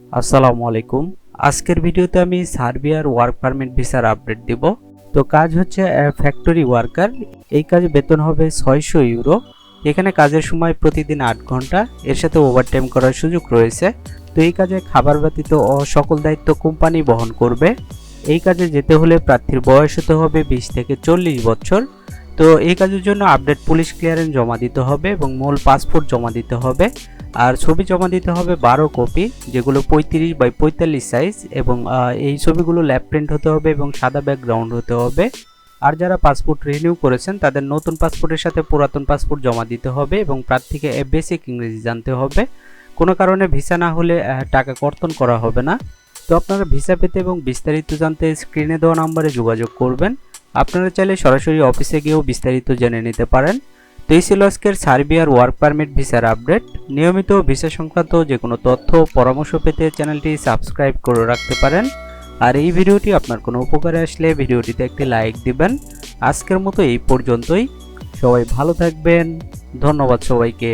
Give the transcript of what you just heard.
আসসালামু আলাইকুম। আজকের ভিডিওতে আমি সার্বিয়ার ওয়ার্ক পারমিট ভিসার আপডেট দিব। তো কাজ হচ্ছে ফ্যাক্টরি ওয়ার্কার এই কাজে বেতন হবে ছয়শো ইউরো এখানে কাজের সময় প্রতিদিন আট ঘণ্টা। এর সাথে ওভারটাইম করার সুযোগ রয়েছে। তো এই কাজে খাবার ব্যতীত সকল দায়িত্ব কোম্পানি বহন করবে। এই কাজে যেতে হলে প্রার্থীর বয়স হতে হবে বিশ থেকে চল্লিশ বছর। তো এই কাজের জন্য আপডেট পুলিশ ক্লিয়ারেন্স জমা দিতে হবে এবং মূল পাসপোর্ট জমা দিতে হবে। আর ছবি জমা দিতে হবে বারো কপি, যেগুলো পঁয়ত্রিশ বাই পঁয়তাল্লিশ সাইজ এবং এই ছবিগুলো ল্যাপ প্রিন্ট হতে হবে এবং সাদা ব্যাকগ্রাউন্ড হতে হবে। আর যারা পাসপোর্ট রিনিউ করেছেন, তাদের নতুন পাসপোর্টের সাথে পুরাতন পাসপোর্ট জমা দিতে হবে এবং প্রার্থীকে বেসিক ইংরেজি জানতে হবে। কোনো কারণে ভিসা না হলে টাকা কর্তন করা হবে না। তো আপনারা ভিসা পেতে এবং বিস্তারিত জানতে স্ক্রিনে দেওয়া নম্বরে যোগাযোগ করবেন। আপনারা চাইলে সরাসরি অফিসে গিয়েও বিস্তারিত জেনে নিতে পারেন। তো সার্বিয়ার ওয়ার্ক পারমিট ভিসার আপডেট। নিয়মিত ভিসা সংক্রান্ত যে কোনো তথ্য পরামর্শ পেতে চ্যানেলটি সাবস্ক্রাইব করে রাখতে পারেন। আর এই ভিডিওটি আপনার কোনো উপকারে আসলে ভিডিওটিতে একটি লাইক দিবেন। আজকের মতো এই পর্যন্তই। সবাই ভালো থাকবেন। ধন্যবাদ সবাইকে।